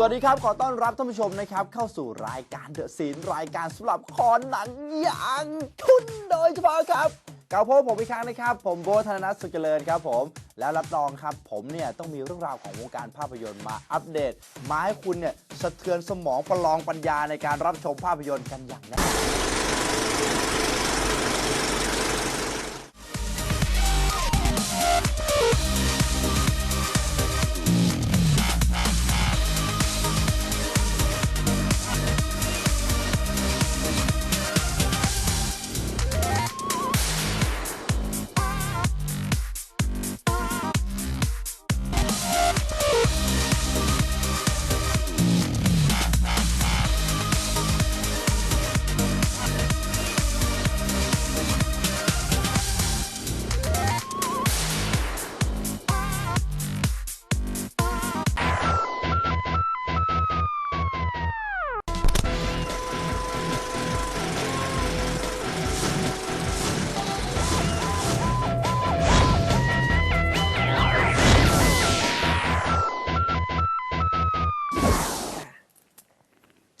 สวัสดีครับ ขอต้อนรับท่านผู้ชมนะครับ เข้าสู่รายการเดอะซีนรายการสำหรับคอนหนังอย่างคุณโดยเฉพาะครับกับพบผมอีกครั้งนะครับ ผมโบธนนัทสุขเจริญครับผม แล้วรับรองครับ ผมเนี่ยต้องมีเรื่องราวของวงการภาพยนตร์มาอัปเดต มาให้คุณเนี่ยสะเทือนสมองประลองปัญญาในการรับชมภาพยนตร์กันอย่างแน่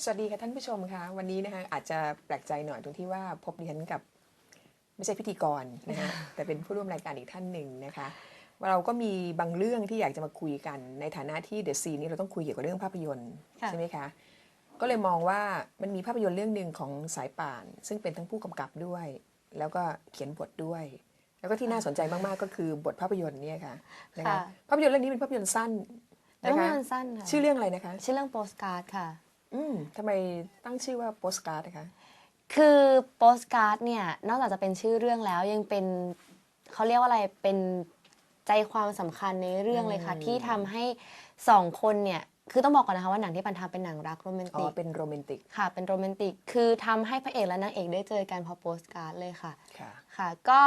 วัสดีค่ะท่านผู้ชมคะวันนี้นะคะอาจจะแปลกใจหน่อยตรงที่ว่าพบดิฉันกับไม่ใช่พิธีกรนะคะแต่เป็นผู้ร่วมรายการอีกท่านหนึ่งนะคะเราก็มีบางเรื่องที่อยากจะมาคุยกันในฐานะที่เดอะซีนี้เราต้องคุยเกี่ยวกับเรื่องภาพยนตร์ค่ะใช่ไหมคะก็เลยมองว่ามันมีภาพยนตร์เรื่องหนึ่งของสายป่าน ซึ่งเป็นทั้งผู้กำกับด้วย แล้วก็เขียนบทด้วย แล้วก็ที่น่าสนใจมากๆก็คือบทภาพยนตร์เนี่ยค่ะนะคะค่ะภาพยนตร์เรื่องนี้เป็นภาพยนตร์สั้นแล้วนะคะมันสั้นค่ะชื่อเรื่องอะไรนะคะชื่อเรื่องโปสการ์ดค่ะ อืมทำไมตั้งชื่อว่าโปสการ์ดนะคะ คือโปสการ์ดเนี่ย นอกจากจะเป็นชื่อเรื่องแล้วยังเป็นเขาเรียกว่าอะไรเป็นใจความสำคัญในเรื่องเลยค่ะอืมที่ทำให้สองคนเนี่ย คือต้องบอกก่อนนะคะว่าหนังที่ปันทำเป็นหนังรักโรแมนอ๋ติอก เป็นโรแมนติกค่ะ เป็นโรแมนติก คือทำให้พระเอกและนางเอกได้เจอกันเพราะโปสการ์ดเลยค่ะ ค่ะ ค่ะ ก็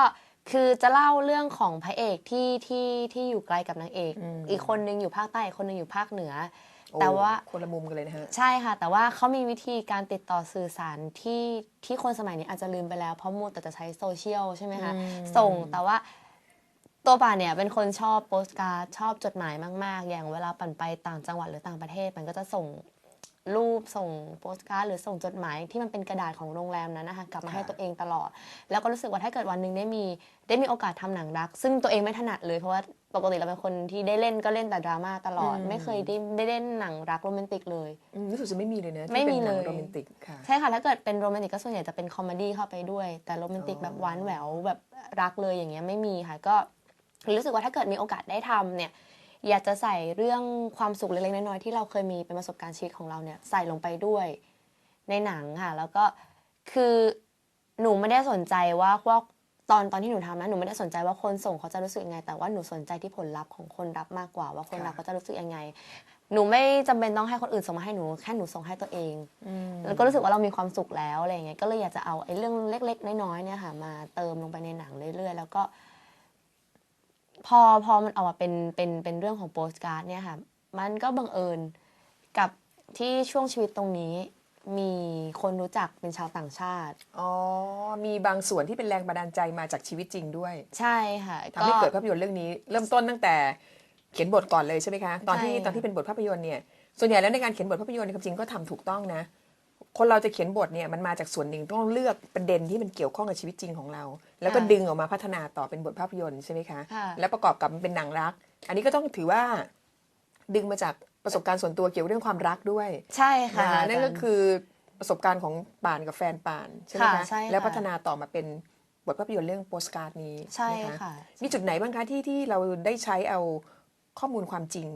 คือจะเล่าเรื่องของพระเอกที่ที่ที่อยู่ไกลกับนางเอก อืม อีกคนนึงอยู่ภาคใต้อีกคนนึงอยู่ภาคเหนือโอ้ แต่ว่าคนละมุมกันเลยนะฮะ ใช่ค่ะ แต่ว่าเขามีวิธีการติดต่อสื่อสารที่ที่คนสมัยนี้อาจจะลืมไปแล้ว เพราะมัวแต่จะใช้โซเชียลใช่ไหมคะอืมส่งแต่ว่าตัวป่านเนี่ยเป็นคนชอบโปสการ์ดชอบจดหมายมาก ๆ อย่างเวลาปั่นไปต่างจังหวัดหรือต่างประเทศมันก็จะส่งรูปส่งโปสการ์ดหรือส่งจดหมายที่มันเป็นกระดาษของโรงแรมนั้นนะคะกลับมาให้ตัวเองตลอด แล้วก็รู้สึกว่าถ้าเกิดวันหนึ่งได้มีได้มีโอกาสทำหนังรัก ซึ่งตัวเองไม่ถนัดเลยเพราะว่า ปกติเราเป็นคนที่ได้เล่นก็เล่นแต่ดราม่าตลอดไม่เคยได้ได้เล่นหนังรักโรแมนติกเลย อืมรู้สึกจะไม่มีเลยนะที่ไม่มีป็นหนังเลย โรแมนติกค่ะ ใช่ค่ะ ถ้าเกิดเป็นโรแมนติกก็ส่วนใหญ่จะเป็นคอมเมดี้เข้าไปด้วย แต่โรแมนติกอ๋อ แบบหวานแหววแบบรักเลยอย่างเงี้ยไม่มีค่ะ ก็รู้สึกว่าถ้าเกิดมีโอกาสได้ทำเนี่ย อยากจะใส่เรื่องความสุขเล็กๆน้อยๆที่เราเคยมีเป็นประสบการณ์ชีวิตของเราเนี่ยใส่ลงไปด้วยในหนังค่ะ แล้วก็คือหนูไม่ได้สนใจว่าว่า ตอนตอนที่หนูทำนะหนูไม่ได้สนใจว่าคนส่งเขาจะรู้สึกยังไง แต่ว่าหนูสนใจที่ผลลัพธ์ของคนรับมากกว่า ว่าคนรับค่ะเขาจะรู้สึกยังไง หนูไม่จำเป็นต้องให้คนอื่นส่งมาให้หนูแค่หนูส่งให้ตัวเอง แล้วก็รู้สึกว่าเรามีความสุขแล้วอะไรอย่างเงี้ยก็เลยอยากจะเอาไอ้เรื่องเล็ก ๆ น้อยๆเนี่ยค่ะมาเติมลงไปในหนังเรื่อยๆ แล้วก็ พอพอมันออกมาเป็นเป็นเป็นเรื่องของโปสการ์ดเนี่ยค่ะ มันก็บังเอิญกับที่ช่วงชีวิตตรงนี้ มีคนรู้จักเป็นชาวต่างชาติ อ๋อ มีบางส่วนที่เป็นแรงบันดาลใจมาจากชีวิตจริงด้วยใช่ค่ะทำให้เกิดภาพยนตร์เรื่องนี้ เริ่มต้นตั้งแต่เขียนบทก่อนเลยใช่ไหมคะ ตอนที่ใช่ค่ะตอนที่เป็นบทภาพยนตร์เนี่ย ส่วนใหญ่แล้วในการเขียนบทภาพยนตร์เนี่ยความจริงก็ทำถูกต้องนะ คนเราจะเขียนบทเนี่ยมันมาจากส่วนหนึ่งต้องเลือกประเด็นที่มันเกี่ยวข้องกับชีวิตจริงของเรา แล้วก็ดึงออกมาพัฒนาต่อเป็นบทภาพยนตร์ใช่ไหมคะค่ะแล้วประกอบกับมันเป็นหนังรัก อันนี้ก็ต้องถือว่าดึงมาจาก ประสบการณ์ส่วนตัวเกี่ยวกับเรื่องความรักด้วยใช่ค่ะนะคะนั่นก็อาจารย์คือประสบการณ์ของป่านกับแฟนป่านใช่ไหมค่ะคะใช่ค่ะแล้วพัฒนาต่อมาเป็นบทภาพยนตร์เรื่องโปสการ์ดนี้ใช่นค่ะมีจุดไหนบ้างคะที่ที่เราได้ใช้เอาข้อมูลความจริง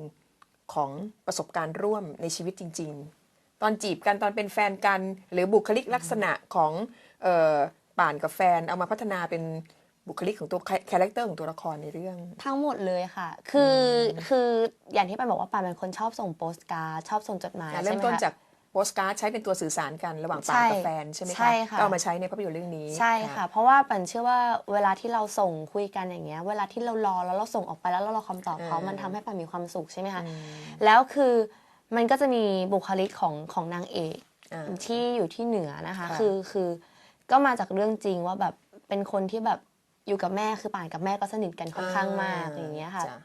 ของประสบการณ์ร่วมในชีวิตจริง ๆ ตอนจีบกันตอนเป็นแฟนกัน หรือบุคลิกลักษณะของเอ่อป่านกับแฟนเอามาพัฒนาเป็น บุคลิกของตัวคาแรคเตอร์ของตัวละครในเรื่อง ทั้งหมดเลยค่ะ คือคืออย่างที่ปานบอกว่าปานเป็นคนชอบส่งโปสการ์ดชอบส่งจดหมายอะใช่เริ่มไหมต้นคะจากโปสการ์ดใช้เป็นตัวสื่อสารกันระหว่างป่านใช่กับแฟนใช่ไหมใช่คะค่ะก็เอามาใช้ในภาพยนตร์เรื่องนี้ ใช่ค่ะ เพราะว่าปันเชื่อว่าเวลาที่เราส่งคุยกันอย่างเงี้ย เวลาที่เรารอแล้วเราส่งออกไปแล้วเรารอคำตอบเขาเออมันทำให้ปันมีความสุขใช่ไหมคะอืมแล้วคือมันก็จะมีบุคลิกของของนางเอกอ่าที่อยู่ที่เหนือนะคะค่ะคือคือก็มาจากเรื่องจริงว่าแบบเป็นคนที่แบบ อยู่กับแม่คือป่านกับแม่ก็สนิทกันค่อนข้างมากอ่าอย่างเงี้ยค่ะจ้ะ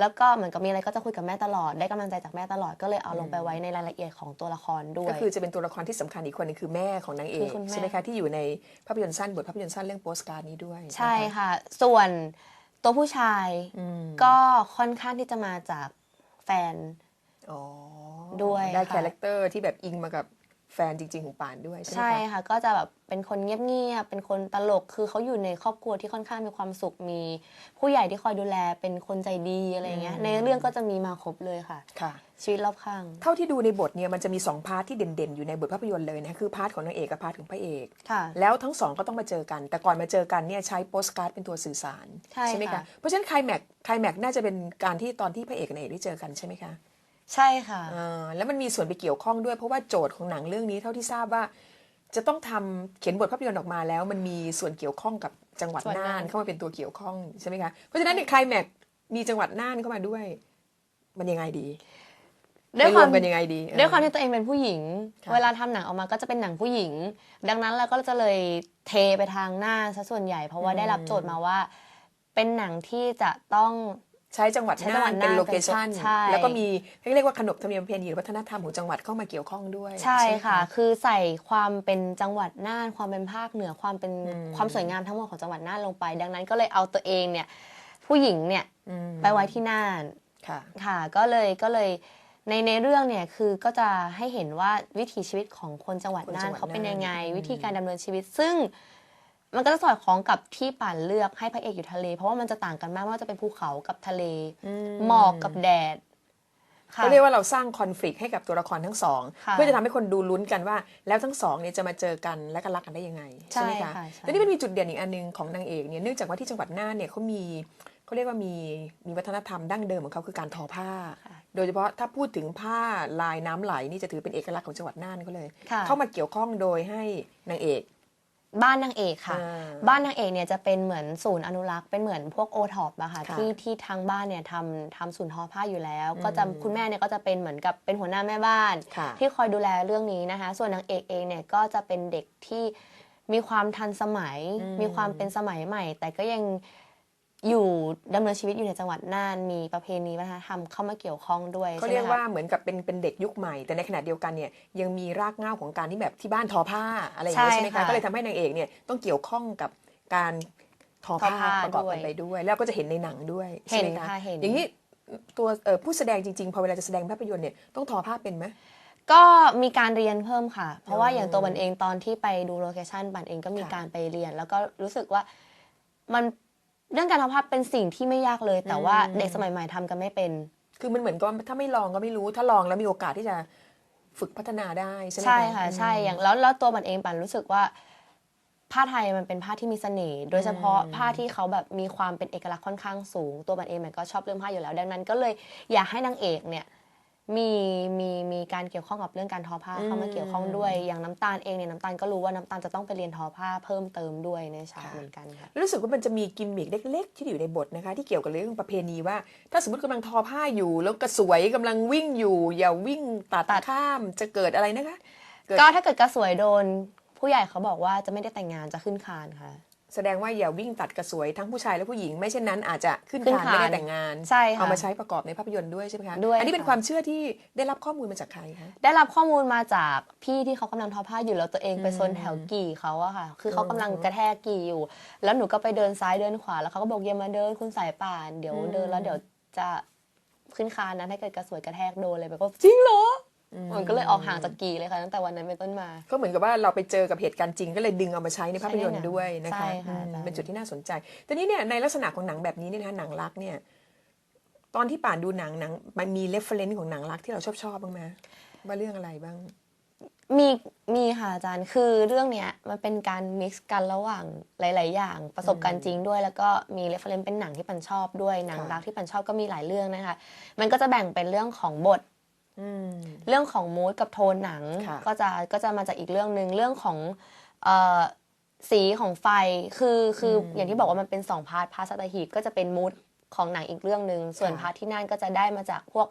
แล้วก็เหมือนกับมีอะไรก็จะคุยกับแม่ตลอดได้กำลังใจจากแม่ตลอดก็เลยเอาลงไปไว้ในรายละเอียดของตัวละครด้วย ก็คือจะเป็นตัวละครที่สำคัญอีกคนหนึงคือแม่ของนางเอคืกอคุณแม่ใช่ไหมคะที่อยู่ในภาพยนตร์สั้นบทภาพยนตร์สั้นเรื่องโปสการ์ดนี้ด้วย ใช่นะคะค่ะ ส่วนตัวผู้ชายอืมก็ค่อนข้างที่จะมาจากแฟนอ๋อด้วยได้ค่ะคาแรคเตอร์ที่แบบอิงมากับ แฟนจริง ๆ ของป่านด้วยใช่ไหมใช่คะค่ะ ก็จะแบบเป็นคนเงียบๆเป็นคนตลกคือเขาอยู่ในครอบครัวที่ค่อนข้างมีความสุขมี ผู้ใหญ่ที่คอยดูแลเป็นคนใจดีอะไรเงี้ยในเรื่องก็จะมีมาครบเลยค่ะ ค่ะ ชีวิตรอบข้างเท่าที่ดูในบทเนี่ยมันจะมีสองพาร์ทที่เด่นๆ อยู่ในบทภาพยนตร์เลยนะคือพาร์ทของนางเอกกับพาร์ทของพระเอก ค่ะ แล้วทั้งสองก็ต้องมาเจอกัน แต่ก่อนมาเจอกันเนี่ยใช้โปสการ์ดเป็นตัวสื่อสารใช่ไหมค่ะ คะเพราะฉะนั้นไคลแม็กไคลแม็กน่าจะเป็นการที่ตอนที่พระเอกกับนางเอกได้เจอกันใช่ไหมคะ ใช่ค่ะอ่าแล้วมันมีส่วนไปเกี่ยวข้องด้วย เพราะว่าโจทย์ของหนังเรื่องนี้เท่าที่ทราบว่า จะต้องทำเขียนบทภาพยนตร์ออกมาแล้ว มันมีส่วนเกี่ยวข้องกับจังหวัดจังหวัดน่าน่าน นเข้ามาเป็นตัวเกี่ยวข้องใช่ไหมคะเพราะฉะนั้นในไคลแม็กมีจังหวัดน่านเข้ามาด้วย มันยังไงดีด้วยไปครวาวมมกันยังไงดีด้วยความที่ตัวเองเป็นผู้หญิง ค่ะ เวลาทำหนังออกมาก็จะเป็นหนังผู้หญิง ดังนั้นเราก็จะเลยเทไปทางหน้าซะส่วนใหญ่ เพราะว่าได้รับโจทย์มาว่า เป็นหนังที่จะต้อง ใช้จังหวัดใช้จังหวัน่าดนเป็นน่านโลเคชันเป็นใช่แล้วก็มีเรียกว่าขนบธรรมเนียมประเพณีหรือวัฒนธรรมของจังหวัดเข้ามาเกี่ยวข้องด้วย ใช่ไหมค่ะ คือใส่ความเป็นจังหวัดน่านความเป็นภาคเหนือความเป็นอืมความสวยงามทั้งหมดของจังหวัดน่านลงไป ดังนั้นก็เลยเอาตัวเองเนี่ยผู้หญิงเนี่ยอืมไปไว้ที่น่านค่ะค่ะก็เลยก็เลยในในเรื่องเนี่ยคือก็จะให้เห็นว่าวิถีชีวิตของคนจังหวัดคนน่าจันงหวัดเขาเป็นยังไงน่านวิธีการดำเนินชีวิตซึ่ง มันก็จะสอดคล้องกับที่ป่านเลือกให้พระเอกอยู่ทะเล เพราะว่ามันจะต่างกันมากไม่ว่าจะเป็นภูเขากับทะเล หมอกกับแดดค่ะก็เรียกว่าเราสร้างคอน FLICT ให้กับตัวละครทั้งสองค่ะเพื่อจะทำให้คนดูลุ้นกันว่า แล้วทั้งสองเนี่ยจะมาเจอกันและก็รักกันได้ยังไง ใช่ไหมคะค่ะใช่แล้วนี่มันมีจุดเด่นอีกอันหนึงของนางเอกเนี่ยเนื่องจากว่าที่จังหวัดน่านเนี่ยเขามีเขาเรียกว่ามีมีวัฒนธรรมดั้งเดิมของเขาคือการทอผ้าค่ะโดยเฉพาะถ้าพูดถึงผ้าลายน้ำไหลนี่จะถือเป็นเอกลักษณ์ของจังหวัดน่านเขาเลยค่ะเข้ามาเกี่ยวข้องโดยให้นางเอก บ้านนางเอกค่ะ อ่าบ้านนางเอกเนี่ยจะเป็นเหมือนศูนย์อนุรักษ์เป็นเหมือนพวกโอท็อปอะค่ะค่ะที่ที่ทางบ้านเนี่ยทำทำศูนย์ทอผ้าอยู่แล้ว ก็จะคุณแม่เนี่ยก็จะเป็นเหมือนกับเป็นหัวหน้าแม่บ้าน ค่ะ ที่คอยดูแลเรื่องนี้นะคะ ส่วนนางเอกเองเนี่ยก็จะเป็นเด็กที่มีความทันสมัย อืมมีความเป็นสมัยใหม่ แต่ก็ยัง อยู่ดำเนินชีวิตอยู่ในจังหวัดน่านมีประเพณีวัฒนธรรมเข้ามาเกี่ยวข้องด้วยเขาใช่ไหมเรียกคะว่าเหมือนกับเป็นเป็นเด็กยุคใหม่ แต่ในขณะเดียวกันเนี่ยยังมีรากเหง้าของการที่แบบที่บ้านทอผ้าอะไรอย่างเงี้ยใช่ใช่ไหมคะค่ะก็เลยทำให้นางเอกเนี่ยต้องเกี่ยวข้องกับการทอผ้าทอผ้าประกอบกันด้วยไปด้วย แล้วก็จะเห็นในหนังด้วยใช่เห็นไหมคะค่ะเห็นอย่างนี้ตัวเอ่อผู้แสดงจริงๆ พอเวลาจะแสดงภาพยนตร์เนี่ยต้องทอผ้าเป็นไหมก็มีการเรียนเพิ่มค่ะ เพราะว่าอืมอย่างตัวบันเองตอนที่ไปดูโลเคชันบันเองก็มีค่ะการไปเรียน แล้วก็รู้สึกว่ามัน เรื่องการทำภาพเป็นสิ่งที่ไม่ยากเลย แต่ว่าอืมเด็กสมัยใหม่ทำกันไม่เป็น คือมันเหมือนกับถ้าไม่ลองก็ไม่รู้ ถ้าลองแล้วมีโอกาสที่จะฝึกพัฒนาได้ใช่ไหมใช่ค่ะอืมใช่อย่างแล้วแล้วตัวบันเองปันรู้สึกว่า ผ้าไทยมันเป็นผ้าที่มีเสน่ห์โดยเฉพาะอืมผ้าที่เขาแบบมีความเป็นเอกลักษณ์ค่อนข้างสูง ตัวบันเองมันก็ชอบเรื่องผ้าอยู่แล้ว ดังนั้นก็เลยอยากให้นางเอกเนี่ย มีมีมีการเกี่ยวข้องกับเรื่องการทอผ้าเข้ามาเกี่ยวข้องด้วย อย่างน้ำตาลเองเนี่ยน้ำตาลก็รู้ว่าน้ำตาลจะต้องไปเรียนทอผ้าเพิ่มเติมด้วยในฉากเหมือนกันค่ะรู้สึกว่ามันจะมีกิมมิคเล็ก ๆ ที่อยู่ในบทนะคะ ที่เกี่ยวกับเรื่องประเพณีว่า ถ้าสมมติกำลังทอผ้าอยู่ แล้วกระสวยกำลังวิ่งอยู่ อย่าวิ่งตัดตัดข้ามจะเกิดอะไรนะคะเกิดก็ถ้าเกิดกระสวยโดน ผู้ใหญ่เขาบอกว่าจะไม่ได้แต่งงานจะขึ้นคานค่ะ แสดงว่าอย่าวิ่งตัดกระสวยทั้งผู้ชายและผู้หญิง ไม่เช่นนั้นอาจจะขึ้นขึ้นคานคานไม่ได้แต่งงานใช่ค่ะเอามาใช้ประกอบในภาพยนตร์ด้วยใช่ไหมคะด้วยอันนี้เป็นค่ะความเชื่อที่ได้รับข้อมูลมาจากใครคะได้รับข้อมูลมาจากพี่ที่เขากำลังทอผ้าอยู่แล้วตัวเองไปอืมซนแถวกี่เขาอะค่ะ คือเขาอ๋อกำลังกระแทกกี่อยู่ แล้วหนูก็ไปเดินซ้ายเดินขวาแล้วเขาก็บอกอย่ามาเดินคุณสายป่านเดี๋ยวอืมเดินแล้วเดี๋ยวจะขึ้นคานนะถ้าเกิดกระสวยกระแทกโดนเลยแบบว่าจริงเหรออ มันก็เลยออกห่างจากกี่เลยค่ะตั้งแต่วันนั้นเป็นต้นมา ก็เหมือนกับว่าเราไปเจอกับเหตุการณ์จริงก็เลยดึงเอามาใช้ในภาพยนตร์ด้วยนะใช่คะค่ะอืมใช่เป็นจุดที่น่าสนใจ แต่นี้เนี่ยในลักษณะของหนังแบบนี้เนี่ยนะคะหนังรักเนี่ยตอนที่ป่านดูหนังหนังมันมีเรฟเฟรนซ์ของหนังรักที่เราชอบชอบบ้างไหมว่าเรื่องอะไรบ้าง มีมีค่ะอาจารย์คือเรื่องเนี้ยมันเป็นการมิกซ์กันระหว่างหลาย ๆ อย่างประสบการณ์จริงด้วย แล้วก็มีเรฟเฟรนซ์เป็นหนังที่ปันชอบด้วยหนังค่ะรักที่ปันชอบก็มีหลายเรื่องนะคะ มันก็จะแบ่งเป็นเรื่องของบทอืม เรื่องของมูดกับโทนหนังค่ะก็จะก็จะมาจากอีกเรื่องหนึ่งเรื่องของเอ่อสีของไฟคือคืออมอย่างที่บอกว่ามันเป็นสองพาร์ทพาร์ทสตหีบก็จะเป็นมูดของหนังอีกเรื่องหนึ่งส่วนค่ะพาร์ทที่นั่นก็จะได้มาจากพวก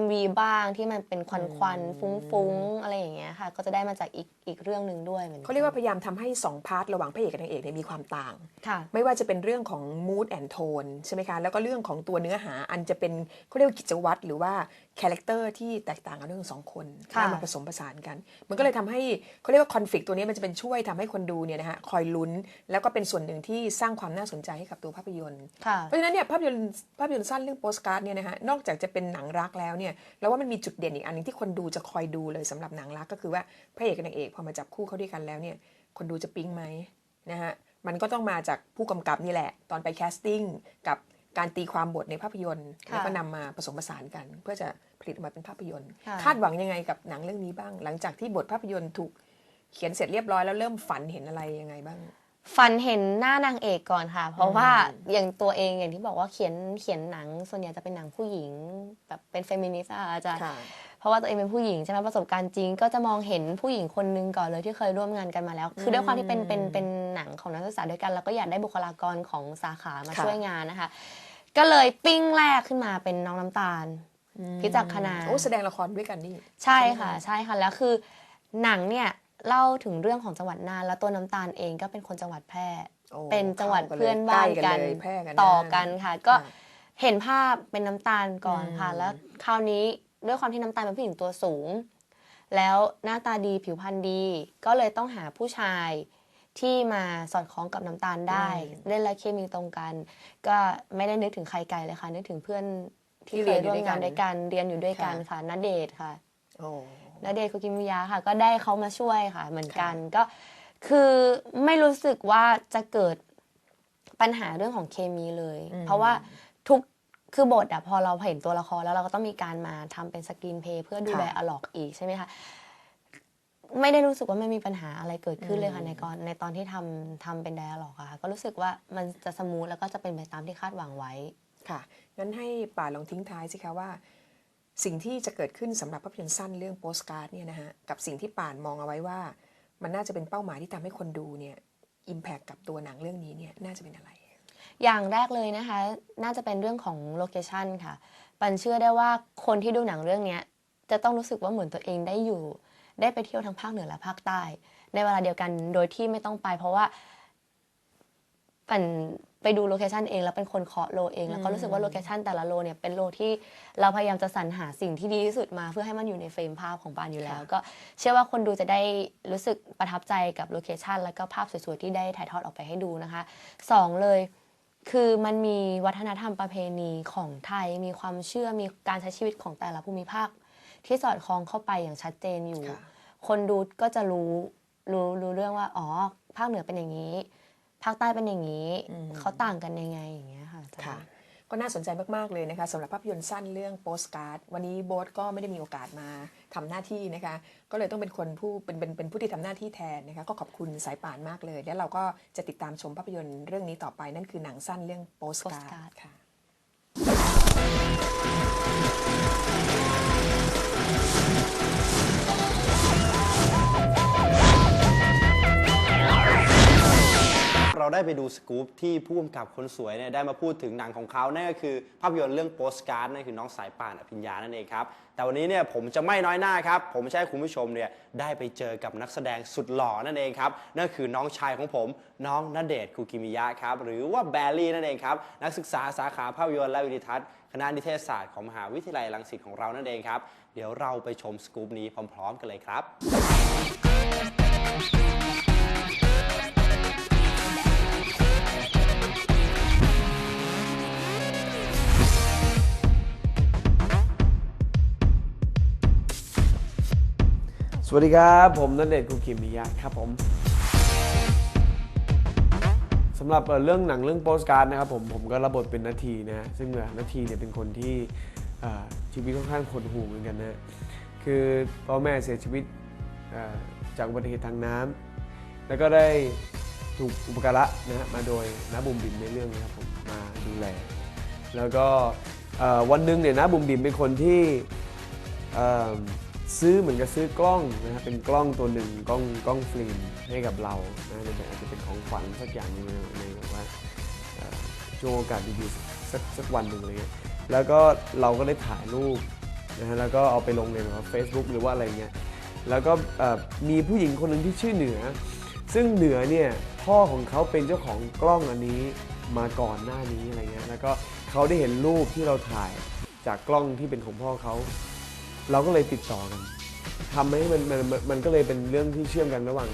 MV บ้างที่มันเป็นควันควันๆฟุ้งๆ อะไรอย่างเงี้ยค่ะ ก็จะได้มาจากอีกอีกเรื่องหนึ่งด้วยเหมือนนเขาเรียกว่าพยายามทำให้สองพาร์ทระหว่างพระเอกกับนางเอกเนี่ยมีความต่างค่ะไม่ว่าจะเป็นเรื่องของ mood and tone ใช่ไหมคะ แล้วก็เรื่องของตัวเนื้อหาอันจะเป็นเขาเรียกว่ากิจวัตรหรือว่าคาแรคเตอร์ที่แตกต่างกันเรื่องสองคนค่ะแล้วมาผสมผสานกัน มันก็เลยทำให้เขาเรียกว่าคอนฟ lict ตัวนี้มันจะเป็นช่วยทำให้คนดูเนี่ยนะฮะคอยลุ้น แล้วก็เป็นส่วนหนึ่งที่สร้างความน่าสนใจให้กับตัวภาพยนตร์ค่ะเพราะฉะนั้นเนี่ยภาพยนตร์ภาพยนตร์สั้นเรื่องโปสการ์ดเนี่ยนะฮะนอกจากจะเป็นหนังรักแล้วเนี่ยแล้วว่ามันมีจุดเด่นอีกอันหนึงที่คนดูจะคอยดูเลยสำหรับหนังรักก็คือว่าพระเอกกับนางเอกพอมาจับคู่เข้าด้วยกันแล้วเนี่ยคนดูจะปิ๊งไหมนะฮะมันก็ต้องมาจากผู้กำกับนี่แหละ ตอนไปแคสติ้งกับการตีความบทในภาพยนตร์ค่ะแล้วก็นำมาผสมผสานกัน เพื่อจะผลิตออกมาเป็นภาพยนตร์ค่ะคาดหวังยังไงกับหนังเรื่องนี้บ้าง หลังจากที่บทภาพยนตร์ถูกเขียนเสร็จเรียบร้อยแล้วเริ่มฝันเห็นอะไรยังไงบ้าง ฟันเห็นหน้านางเอกก่อนค่ะ เพราะว่าอย่างตัวเองอย่างที่บอกว่าเขียนเขียนหนัง ส่วนใหญ่จะเป็นหนังผู้หญิงแบบเป็นเฟมินิสต์อะอาจารย์ค่ะเพราะว่าตัวเองเป็นผู้หญิงใช่ไหมประสบการณ์จริง ก็จะมองเห็นผู้หญิงคนนึงก่อนเลยที่เคยร่วมงานกันมาแล้ว คือด้วยความที่เป็นเป็นเป็นหนังของนักศึกษาด้วยกันเราก็อยากได้บุคลากรของสาขามาค่ะช่วยงานนะคะ ก็เลยปิ้งแรกขึ้นมาเป็นน้องน้ำตาลพิจักคณาโอ้แสดงละครด้วยกันนี่ใช่ค่ะ ใช่ค่ะแล้วคือหนังเนี่ย เล่าถึงเรื่องของจังหวัดน่านแล้วตัวน้ำตาลเองก็เป็นคนจังหวัดแพร่โอ้เป็นจังหวัดข้ลยเพื่อนบ้านใกล้กันเลยแพร่กันต่อน่ากันค่ะ ก็ค่ะเห็นภาพเป็นน้ำตาลก่อนค่ะอืมแล้วคราวนี้ด้วยความที่น้ำตาลเป็นผู้หญิงตัวสูง แล้วหน้าตาดีผิวพรรณดี ก็เลยต้องหาผู้ชายที่มาสอดคล้องกับน้ำตาลได้เล่นและเคมีตรงกัน ก็ไม่ได้นึกถึงใครไกลเลยค่ะ นึกถึงเพื่อนที่เคยร่วมงานด้วยกันเรียนอยู่ด้วยกันค่ะณเดชน์ค่ะโอ้ ณเดชน์คุกิมิยะค่ะ ก็ได้เขามาช่วยค่ะ เหมือนกันก็คือไม่รู้สึกว่าจะเกิดปัญหาเรื่องของเคมีเลย เพราะว่าทุกคือบทอะพอเราเห็นตัวละครแล้วเราก็ต้องมีการมาทำเป็นสกรีนเพลย์เพื่อดูค่ะแลอะล็อกอีกใช่ไหมคะไม่ได้รู้สึกว่าไม่มีปัญหาอะไรเกิดขึ้นเลยค่ะในกอนในตอนที่ทำทำเป็นไดอะล็อกอะค่ะก็รู้สึกว่ามันจะสมูทแล้วก็จะเป็นไปตามที่คาดหวังไว้ค่ะงั้นให้ป่าลองทิ้งท้ายสิคะว่า สิ่งที่จะเกิดขึ้นสำหรับภาพยนตร์สั้นเรื่องโปสการ์ดเนี่ยนะฮะกับสิ่งที่ป่านมองเอาไว้ว่า มันน่าจะเป็นเป้าหมายที่ทำให้คนดูเนี่ยอิมแพคกับตัวหนังเรื่องนี้เนี่ยน่าจะเป็นอะไร อย่างแรกเลยนะคะ น่าจะเป็นเรื่องของโลเคชันค่ะ ปันเชื่อได้ว่าคนที่ดูหนังเรื่องนี้จะต้องรู้สึกว่าเหมือนตัวเองได้อยู่ ได้ไปเที่ยวทั้งภาคเหนือและภาคใต้ ในเวลาเดียวกันโดยที่ไม่ต้องไปเพราะว่า ปันไปดูโลเคชันเองแล้วเป็นคนเคาะโลเองแล้วก็รู้สึกว่าโลเคชันแต่ละโลเนี่ยเป็นโลที่เราพยายามจะสรรหาสิ่งที่ดีที่สุดมา เพื่อให้มันอยู่ในเฟรมภาพของปานอยู่แล้วค่ะก็เชื่อว่าคนดูจะได้รู้สึกประทับใจกับโลเคชันแล้วก็ภาพสวยๆที่ได้ถ่ายทอดออกไปให้ดูนะคะสองเลยคือมันมีวัฒนธรรมประเพณีของไทย มีความเชื่อมีการใช้ชีวิตของแต่ละภูมิภาค ที่สอดคล้องเข้าไปอย่างชัดเจนอยู่ค่ะคนดูก็จะรู้รู้รู้เรื่องว่าอ๋อภาคเหนือเป็นอย่างนี้ ภาคใต้เป็นอย่างนี้เขาต่างกันยังไงอย่างเงี้ยค่ะอาจารย์ค่ะ ก็น่าสนใจมาก ๆ เลยนะคะสำหรับภาพยนตร์สั้นเรื่องโปสการ์ดวันนี้โบ๊ทก็ไม่ได้มีโอกาสมาทำหน้าที่นะคะ ก็เลยต้องเป็นคนผู้เป็นเป็นเป็นผู้ที่ทำหน้าที่แทนนะคะ ก็ขอบคุณสายป่านมากเลย แล้วเราก็จะติดตามชมภาพยนตร์เรื่องนี้ต่อไปนั่นคือหนังสั้นเรื่องโปสการ์ Postcard ดค่ะ เราได้ไปดูสกู๊ปที่ผู้กำกับคนสวยเนี่ยได้มาพูดถึงหนังของเขานั่นก็คือ ภาพยนตร์เรื่องโปสการ์ดนั่นคือน้องสายป่านอภิญญานั่นเองครับ แต่วันนี้เนี่ยผมจะไม่น้อยหน้าครับ ผมจะให้คุณผู้ชมเนี่ยได้ไปเจอกับนักแสดงสุดหล่อนั่นเองครับ นั่นคือน้องชายของผม น้องณเดชน์คุกิมิยะครับ หรือว่าแบลลี่นั่นเองครับ นักศึกษาสาขาภาพยนตร์และวิดีทัศน์คณะนิเทศศาสตร์ของมหาวิทยาลัยรังสิตของเรานั่นเองครับ เดี๋ยวเราไปชมสกู๊ปนี้พร้อม ๆ กันเลยครับ สวัสดีครับ ผมนันเดชกุกิมิยะครับผมสำหรับเรื่องหนังเรื่องโปสการ์ดนะครับผมผมก็รับบทเป็นนาทีนะซึ่งนาทีเนี่ยเป็นคนที่ชีวิตค่อนข้างหดหู่เหมือนกันนะคือพ่อแม่เสียชีวิตจากอุบัติเหตุทางน้ำแล้วก็ได้ถูกอุปการะนะฮะมาโดยน้าบุ๋มบิ๋มในเรื่องนะครับผมมาดูแลแล้วก็วันหนึ่งเนี่ยน้าบุ๋มบิ๋มเป็นคนที่ ซื้อเหมือนกับซื้อกล้องนะครับเป็นกล้องตัวหนึ่งกล้องกล้องฟิล์มให้กับเรานะในอาจจะเป็นของขวัญสักอย่างหนึงในในแบบว่าเอ่อช่วงโอกาสดีๆสักสักวันหนึ่งอะไรเงี้ยแล้วก็เราก็ได้ถ่ายรูปนะฮะแล้วก็เอาไปลงในแบบว่าเฟซบุ๊กหรือว่าอะไรเงี้ยแล้วก็เอ่อมีผู้หญิงคนหนึ่งที่ชื่อเหนือ ซึ่งเหนือเนี่ยพ่อของเขาเป็นเจ้าของกล้องอันนี้มาก่อนหน้านี้อะไรเงี้ยแล้วก็เขาได้เห็นรูปที่เราถ่ายจากกล้องที่เป็นของพ่อเขา เราก็เลยติดต่อกันทำให้มันมันมันมันก็เลยเป็นเรื่องที่เชื่อมกันระหว่าง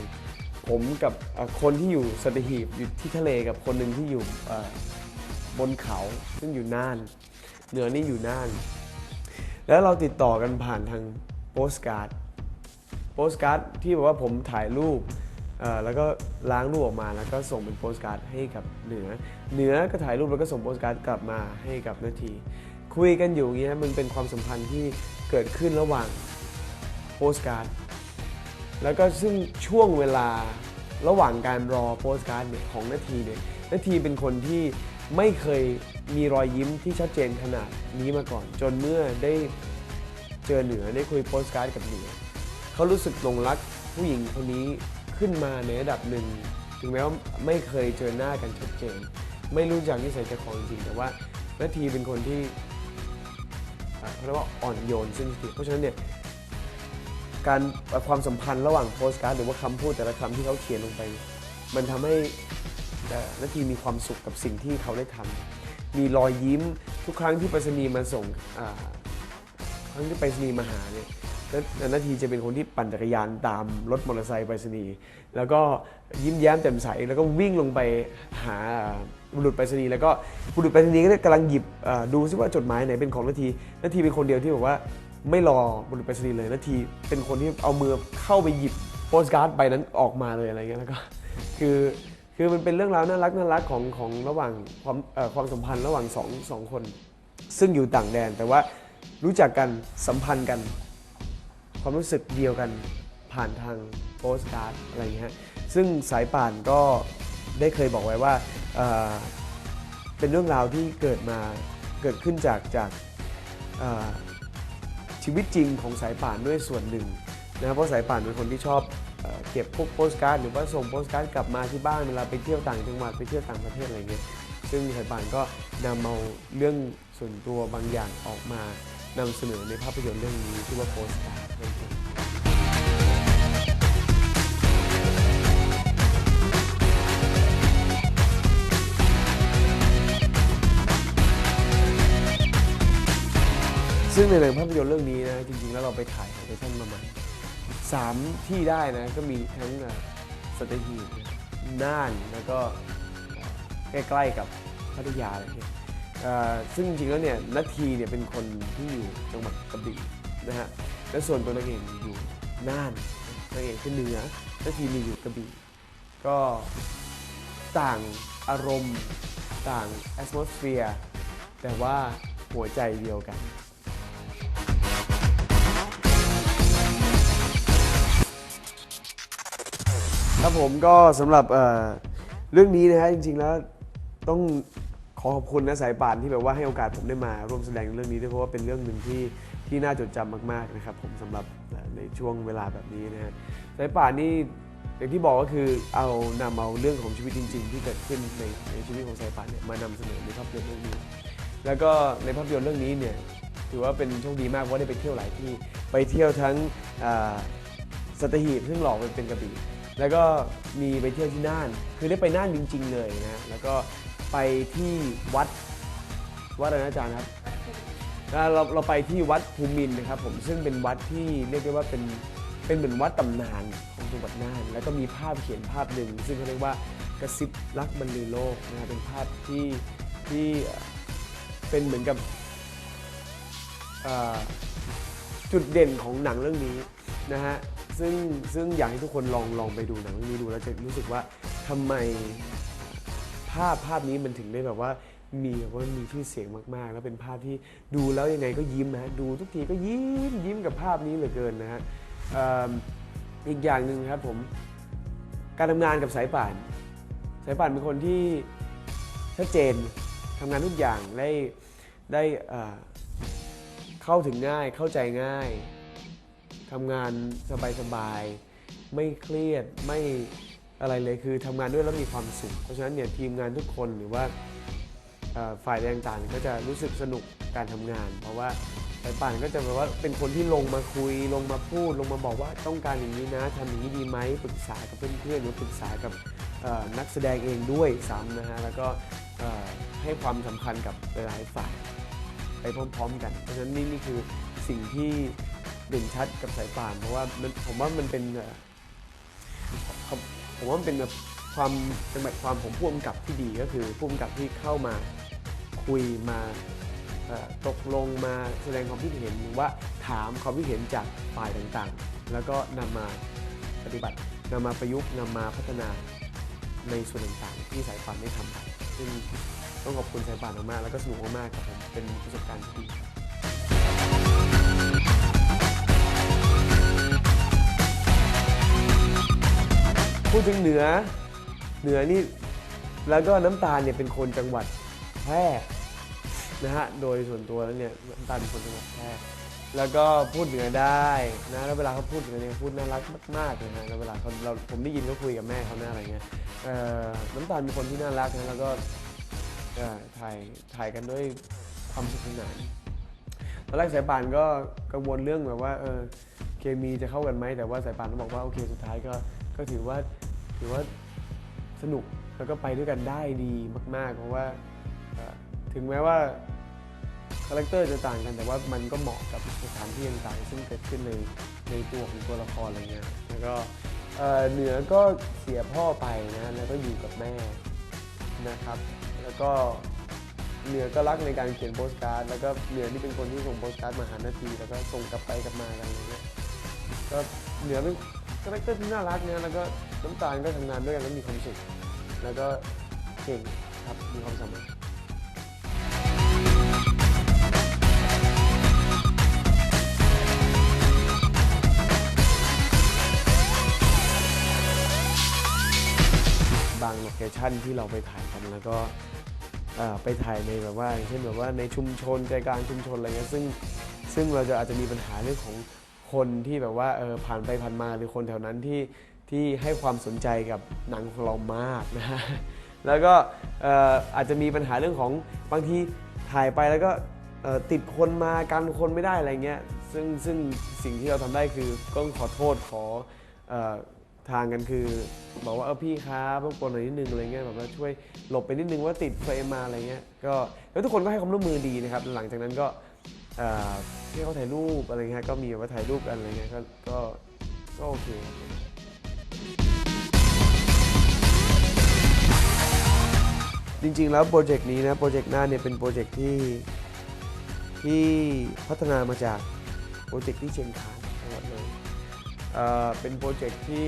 ผมกับเอ่อคนที่อยู่สัตหีบอยู่ที่ทะเลกับคนหนึ่งที่อยู่เอ่อบนเขาซึ่งอยู่น่าน เหนือนี่อยู่น่าน แล้วเราติดต่อกันผ่านทางโปสการ์ด โปสการ์ดที่บอกว่าผมถ่ายรูปเอ่อแล้วก็ล้างรูปออกมาแล้วก็ส่งเป็นโปสการ์ดให้กับเหนือ เหนือก็ถ่ายรูปแล้วก็ส่งโปสการ์ดกลับมาให้กับนาที คุยกันอยู่อย่างเงี้ยมันเป็นความสัมพันธ์ที่ เกิดขึ้นระหว่างโปสการ์ดแล้วก็ซึ่งช่วงเวลาระหว่างการรอโปสการ์ดเนี่ยของนาทีเนี่ยนาทีเป็นคนที่ไม่เคยมีรอยยิ้มที่ชัดเจนขนาดนี้มาก่อน จนเมื่อได้เจอเหนือได้คุยโปสการ์ดกับเหนือเขารู้สึกหลงรักผู้หญิงคนนี้ขึ้นมาในระดับหนึ่งถึงแม้ว่าไม่เคยเจอหน้ากันชัดเจน ไม่รู้จักนิสัยใจคอจริงๆแต่ว่านาทีเป็นคนที่ เขาเรียกว่าอ่อนโยนซึ่งเพราะฉะนั้นเนี่ยการความสัมพันธ์ระหว่างโพสต์การ์ดหรือว่าคำพูดแต่ละคำที่เขาเขียนลงไป มันทำให้นาทีมีความสุขกับสิ่งที่เขาได้ทำมีรอยยิ้มทุกครั้งที่ไปรษณีย์มาส่งครั้งที่ไปรษณีย์มาหาเนี่ยนาทีจะเป็นคนที่ปั่นจักรยานตามรถมอเตอร์ไซค์ไปรษณีย์แล้วก็ยิ้มแย้มแจ่มใสแล้วก็วิ่งลงไปหา บุรุษไปรษณีย์แล้วก็บุรุษไปรษณีย์ก็กำลังหยิบอ่าดูซิว่าจดหมายไหนเป็นของนาทีนาทีเป็นคนเดียวที่บอกว่าไม่รอบุรุษไปรษณีย์เลยนาทีเป็นคนที่เอามือเข้าไปหยิบโปสการ์ดใบนั้นออกมาเลยอะไรเงี้ยแล้วก็ คือคือมันเป็นเรื่องราวน่ารักน่ารักของของระหว่างความเอ่อความสัมพันธ์ระหว่างสองสองคน ซึ่งอยู่ต่างแดนแต่ว่ารู้จักกันสัมพันธ์กัน ความรู้สึกเดียวกันผ่านทางโปสการ์ดอะไรอย่างเงี้ย ซึ่งสายป่านก็ ได้เคยบอกไว้ว่าเอ่อเป็นเรื่องราวที่เกิดมาเกิดขึ้นจากจากเอ่อชีวิตจริงของสายป่านด้วยส่วนหนึ่งนะครับเพราะสายป่านเป็นคนที่ชอบเอ่อเก็บพวกโปสการ์ดหรือว่าส่งโปสการ์ดกลับมาที่บ้านเวลาไปเที่ยวต่างจังหวัดไปเที่ยวต่างประเทศอะไรเงี้ยซึ่งสายป่านก็นำเอาเรื่องส่วนตัวบางอย่างออกมานำเสนอในภาพยนตร์เรื่องนี้ชื่อว่าโปสการ์ดนั่นเอง ซึ่งในหนังภาพยนตร์เรื่องนี้นะจริงๆ แล้วเราไปถ่ายโลเคชั่นประมาณสามที่ได้นะก็มีทั้งสัตหีบน่านแล้วก็ใกล้ๆกับพัทยาอะไรเงี้ยซึ่งจริงๆแล้วเนี่ยนาทีเนี่ยเป็นคนที่อยู่จังหวัดกระบี่นะฮะและส่วนตัวนางเอกอยู่น่านนางเอกคือเหนือนาทีมีอยู่กระบี่ก็ต่างอารมณ์ต่างแอสโมสเฟียร์แต่ว่าหัวใจเดียวกัน ครับผมก็สำหรับเอ่อเรื่องนี้นะฮะจริง ๆ แล้วต้องขอขอบคุณนะสายป่านที่แบบว่าให้โอกาสผมได้มาร่วมแสดงเรื่องนี้ด้วยเพราะว่าเป็นเรื่องหนึ่งที่ที่น่าจดจำมากๆนะครับผมสำหรับเอ่อในช่วงเวลาแบบนี้นะฮะสายป่านนี่อย่างที่บอกก็คือเอานำเอาเรื่องของชีวิตจริง ๆ ที่เกิดขึ้นในในชีวิตของสายป่านเนี่ยมานำเสนอในภาพยนตร์เรื่องนี้ แล้วก็ในภาพยนตร์เรื่องนี้เนี่ยถือว่าเป็นโชคดีมากเพราะว่าได้ไปเที่ยวหลายที่ไปเที่ยวทั้งอ่า สัตหีบซึ่งหลอกไปเป็นกระบี่ แล้วก็มีไปเที่ยวที่น่าน คือได้ไปน่านจริง ๆ เลยนะ แล้วก็ไปที่วัดวัดอะไรนะอาจารย์ครับเราเราไปที่วัดภูมินนะครับผมซึ่งเป็นวัดที่เรียกได้ว่าเป็นเป็นเหมือนวัดตำนานของจังหวัดน่าน แล้วก็มีภาพเขียนภาพหนึ่งซึ่งเขาเรียกว่ากระซิบรักบรรลือโลกนะเป็นภาพที่ที่เป็นเหมือนกับจุดเด่นของหนังเรื่องนี้นะฮะ ซึ่งซึ่งอยากให้ทุกคนลองลองไปดูหนังเรื่องนี้ดูแล้วจะรู้สึกว่าทำไมภาพภาพนี้มันถึงได้แบบว่ามีแบบว่ามีชื่อเสียงมากๆ แล้วเป็นภาพที่ดูแล้วยังไงก็ยิ้มนะฮะดูทุกทีก็ยิ้มยิ้มกับภาพนี้เหลือเกินนะฮะเอิ่มอีกอย่างหนึ่งครับผมการทำงานกับสายป่าน สายป่านเป็นคนที่ชัดเจนทำงานทุกอย่างได้ได้เอ่อเข้าถึงง่ายเข้าใจง่าย ทำงานสบายๆไม่เครียดไม่อะไรเลยคือทำงานด้วยแล้วมีความสุข เพราะฉะนั้นเนี่ยทีมงานทุกคนหรือว่าฝ่ายต่างๆก็จะรู้สึกสนุกการทำงาน เพราะว่าสายป่านก็จะแบบว่าเป็นคนที่ลงมาคุยลงมาพูดลงมาบอกว่าต้องการอย่างนี้นะทำอย่างนี้ดีไหมปรึกษากับเพื่อนๆหรือปรึกษากับนักแสดงเองด้วยซ้ำนะฮะแล้วก็ให้ความสำคัญกับหลายฝ่ายไปพร้อม ๆ กัน เพราะฉะนั้นนี่นี่คือสิ่งที่ เด่นชัดกับสายป่าน เพราะว่ามันผมว่ามันเป็นเอ่อผมผมว่ามันเป็นแบบความเป็นแบบความของผู้กำกับที่ดีก็คือผู้กำกับที่เข้ามาคุยมาเอ่อตกลงมาแสดงความคิดเห็นหรือว่าถามความคิดเห็นจากฝ่ายต่างๆ แล้วก็นำมาปฏิบัตินำมาประยุกต์นำมาพัฒนาในส่วนต่างๆ ที่สายป่านได้ทำไปซึ่งต้องขอบคุณสายป่านมากๆแล้วก็สนุกมากๆครับผมเป็นประสบการณ์ที่ดีครับ พูดถึงเหนือ เหนือนี่แล้วก็น้ำตาลเนี่ยเป็นคนจังหวัดแพร่นะฮะโดยส่วนตัวแล้วเนี่ยน้ำตาลเป็นคนจังหวัดแพร่แล้วก็พูดเหนือได้นะแล้วเวลาเขาพูดเหนือเนี่ยพูดน่ารักมากๆเลยนะแล้วเวลาเขาเราผมได้ยินเขาคุยกับแม่เขาหน้าอะไรเงี้ยเอ่อน้ำตาลเป็นคนที่น่ารักนะแล้วก็เอ่อถ่ายถ่ายกันด้วยความสนุกสนานตอนแรกสายป่านก็กังวลเรื่องแบบว่าเออเคมีจะเข้ากันไหมแต่ว่าสายป่านก็บอกว่าโอเคสุดท้ายก็ ก็ถือว่าถือว่าสนุกแล้วก็ไปด้วยกันได้ดีมาก ๆ เพราะว่าถึงแม้ว่าคาแรคเตอร์จะต่างกันแต่ว่ามันก็เหมาะกับสถานที่ต่างๆซึ่งเกิดขึ้นในในตัวของตัวละครอะไรเงี้ยแล้วก็เออเหนือก็เสียพ่อไปนะแล้วก็อยู่กับแม่นะครับ แล้วก็เหนือก็รักในการเขียนโปสการ์ดแล้วก็เหนือนี่เป็นคนที่ส่งโปสการ์ดมาหานาทีแล้วก็ส่งกลับไปกลับมากันอะไรเงี้ยก็เหนือเป็น คาแรคเตอร์ที่น่ารักเนี่ยแล้วก็น้ำตาลก็ทำงานด้วยกันแล้วมีความสุข แล้วก็เก่งครับ มีความสามารถ บางโลเคชั่นที่เราไปถ่ายกันแล้วก็เอ่อไปถ่ายในแบบว่าอย่างเช่นแบบว่าในชุมชนใจกลางชุมชนอะไรเงี้ยซึ่งซึ่งเราจะอาจจะมีปัญหาเรื่องของ คนที่แบบว่าเออผ่านไปผ่านมาหรือคนแถวนั้นที่ที่ให้ความสนใจกับหนังของเรามากนะฮะแล้วก็เอ่อาจจะมีปัญหาเรื่องของบางทีถ่ายไปแล้วก็ติดคนมากันคนไม่ได้อะไรเงี้ยซึ่งซึ่งสิ่งที่เราทำได้คือก็ขอโทษขอออทางกันคือบอกว่าเออพี่ครับรบกวนหน่อยนิดนึงอะไรเงี้ยแบบว่าช่วยหลบไปนิดนึงว่าติดเฟรมมาอะไรเงี้ยก็แล้วทุกคนก็ให้ความร่วมมือดีนะครับ หลังจากนั้นก็ เอ่อให้เขาถ่ายรูปอะไรเงี้ยก็มีแบบว่าถ่ายรูปกันอะไรเงี้ยก็ก็ก็โอเคจริงๆ แล้วโปรเจกต์นี้นะโปรเจกต์หน้าเนี่ยเป็นโปรเจกต์ที่ที่พัฒนามาจากโปรเจกต์ที่เชียงคานจังหวัดเลยเอ่อเป็นโปรเจกต์ที่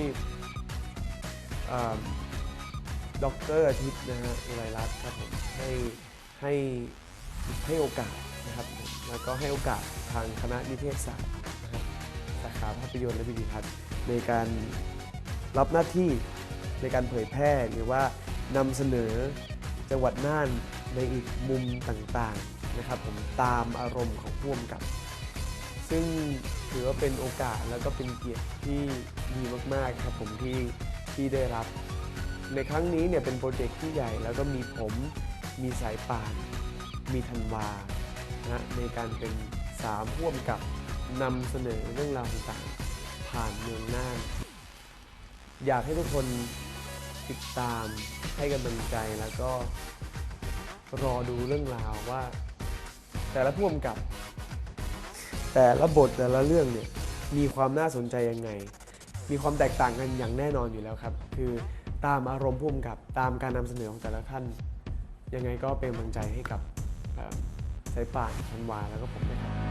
ด็อกเตอร์อาทิตย์นะฮะอุไรรัตน์ครับผมให้ให้ให้โอกาส นะครับแล้วก็ให้โอกาสทางคณะนิเทศศาสตร์นะครับสาขาภาพยนตร์และวิดีทัศน์ในการรับหน้าที่ในการเผยแพร่หรือว่านำเสนอจังหวัดน่านในอีกมุมต่างๆนะครับผมตามอารมณ์ของพ่วงกับ ซึ่งถือว่าเป็นโอกาสแล้วก็เป็นเกียรติที่ดีมากๆครับผมที่ที่ได้รับ ในครั้งนี้เนี่ยเป็นโปรเจกต์ที่ใหญ่แล้วก็มีผมมีสายป่าน มีธันวา นะฮะในการเป็นสามพ่วมกับนำเสนอเรื่องราวต่างๆผ่านเมืองน่านอยากให้ทุกคนติดตามให้กำลังใจแล้วก็รอดูเรื่องราวว่า แต่ละพ่วมกับ แต่ละบทแต่ละเรื่องเนี่ยมีความน่าสนใจยังไง มีความแตกต่างกันอย่างแน่นอนอยู่แล้วครับ คือตามอารมณ์พุ่มกับตามการนำเสนอของแต่ละท่าน ยังไงก็เป็นกำลังใจให้กับ สายป่านธันวาแล้วก็ผมนะครับ